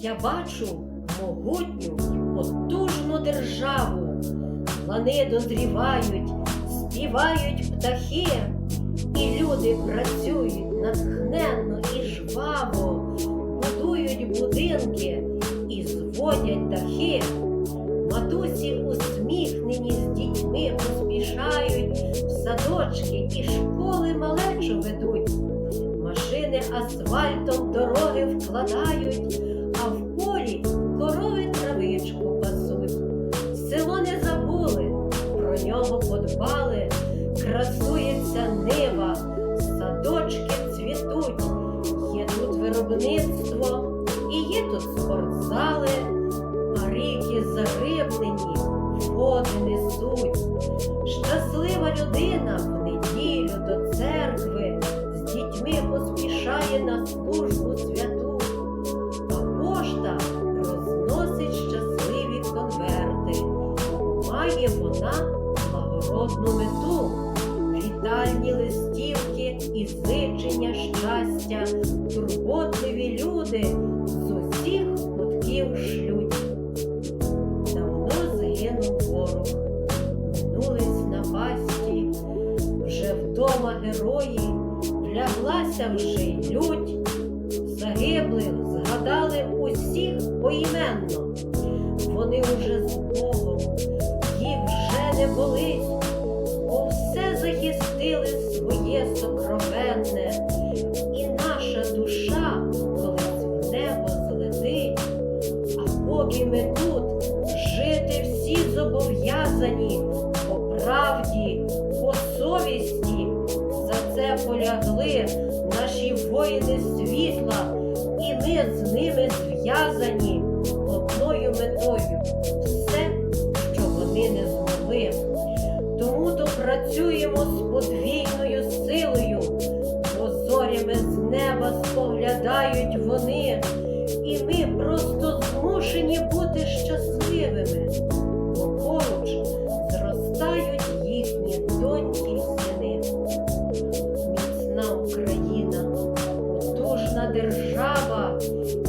Я бачу могутню, потужну державу. Плани дозрівають, співають птахи, і люди працюють натхненно і жваво, будують будинки і зводять дахи. Матусі усміхнені з дітьми поспішають, в садочки і школи малечу ведуть. Машини асфальтом дороги вкладають, виробництво і є тут спортзали, а ріки зариблені, води несуть. Щаслива людина в неділю до церкви з дітьми поспішає на службу святу, а пошта розносить щасливі конверти. Має вона благородну мету, вітальні листівки і зичення щастя, турботливі люди з усіх кутків шлють. Давно загинув ворог, минулись напасті, вже вдома герої, вляглася вже й лють, загиблих згадали усіх поіменно. Вони уже з Богом, своє сокровенне, і наша душа колись в небо злетить. А поки ми тут жити всі зобов'язані по правді, по совісті, за це полягли наші воїни світла, і ми з ними зв'язані одною метою все, що вони не змогли. Тому то працюємо з бо зорями з неба споглядають вони, і ми просто змушені бути щасливими, бо поруч зростають їхні доньки й сини. Міцна Україна, потужна держава,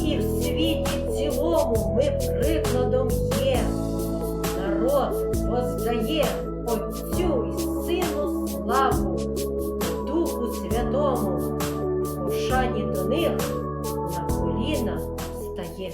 і в світі цілому ми прикладом є. Народ воздає Отцю. і до них на коліна стає.